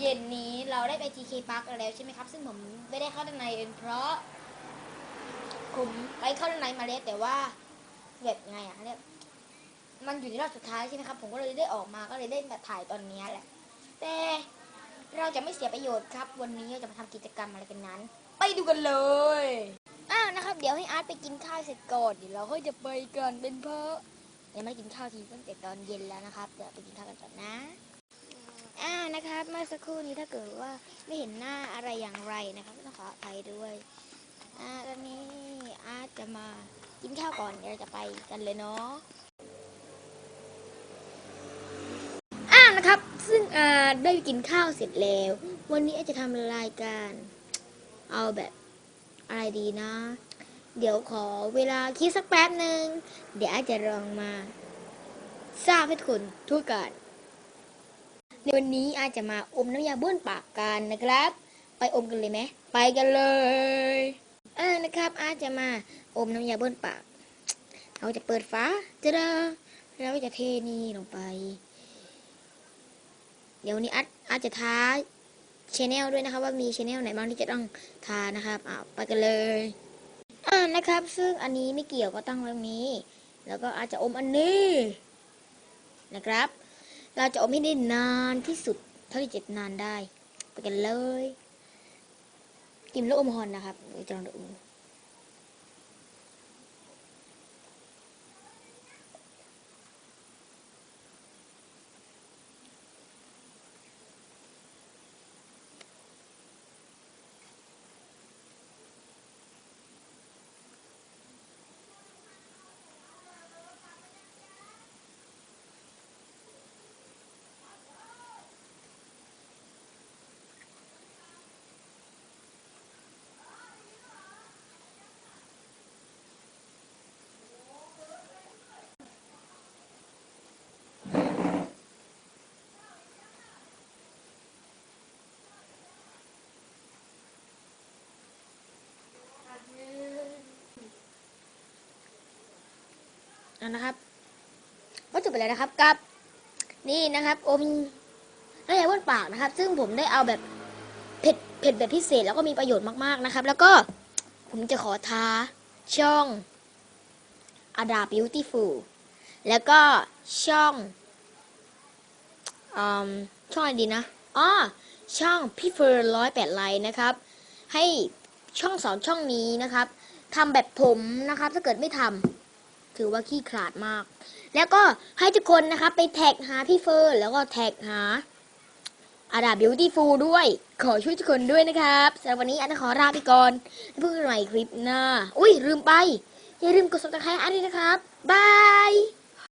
เย็นนี้เราได้ไป TK Park แล้วใช่ไหมครับ ซึ่งผมไม่ได้เข้าด้านในเป็นเพราะผมไปเข้าด้านในมาแล้วแต่ว่าแบบไงอะเนี่ยมันอยู่ในรอบสุดท้ายใช่ไหมครับ ผมก็เลยได้ออกมาก็เลยได้มาถ่ายตอนนี้แหละ แต่เราจะไม่เสียประโยชน์ครับ วันนี้เราจะมาทำกิจกรรมอะไรกันนั้น ไปดูกันเลยอ้าวนะครับ เดี๋ยวให้อาร์ตไปกินข้าวเสร็จก่อนเดี๋ยวเราค่อยจะไปกันเป็นเพราะยังไม่กินข้าวทีตั้งแต่ตอนเย็นแล้วนะครับเดี๋ยวไปกินข้าวกันก่อนนะ อ้าวนะครับ เมื่อสักครู่นี้ถ้าเกิดว่าไม่เห็นหน้าอะไรอย่างไรนะครับต้องขออภัยด้วย อ่าตอนนี้อาร์ตจะมากินข้าวก่อนเดี๋ยวเราจะไปกันเลยเนาะอ่านะครับ ซึ่งอาได้กินข้าวเสร็จแล้ว วันนี้อาจจะทำรายการ เอาแบบอะไรดีนะ เดี๋ยวขอเวลาคิดสักแป๊บหนึ่งเดี๋ยวอาจจะลองมาทราบให้ทุกคนทั่วกัน ในวันนี้อาจจะมาอมน้ำยาบ้วนปากกันนะครับ ไปอมกันเลยไหมไปกันเลยเออนะครับ อาจจะมาอมน้ำยาบ้วนปาก เราจะเปิดฝาจะเด้อแล้วก็จะเทนี่ลงไป เดี๋ยวนี้อาร์ตอาร์ตจะท้าชแนลด้วยนะครับว่ามีชแนลไหนบ้างที่จะต้องทานะครับอ่าไปกันเลยอ่านะครับ ซึ่งอันนี้ไม่เกี่ยวก็ตั้งไว้ตรงนี้ แล้วก็อาจจะอมอันนี้นะครับ เราจะอมให้ได้นานที่สุด เท่าที่จะนานได้ ไปกันเลย กินลูกอมฮอนนะครับเดี๋ยวจะลองดู นะครับก็จบไปแล้วนะครับกับ นี่นะครับอมน้ำยาบ้วนปากนะครับ ซึ่งผมได้เอาแบบเผ็ดเผ็ดแบบพิเศษแล้วก็มีประโยชน์มากๆนะครับ แล้วก็ผมจะขอท้าช่อง Ada Beautiful แล้วก็ช่องอช่องอะไรดีนะอ๋อช่องพี่เฟิร์ร้อยแปดไลน์นะครับ ให้ช่องสอนช่องนี้นะครับทำแบบผมนะครับ ถ้าเกิดไม่ทำ ถือว่าขี้ขลาดมาก แล้วก็ให้ทุกคนนะคะไปแท็กหาพี่เฟิร์นแล้วก็แท็กหาอาดาบิวตี้ฟูลด้วย ขอช่วยทุกคนด้วยนะครับสำหรับวันนี้อันขอลาไปก่อนแล้วพบกันใหม่คลิปหน้า อุ้ยลืมไป อย่าลืมกดสมัครคลายอันนี้นะครับ บาย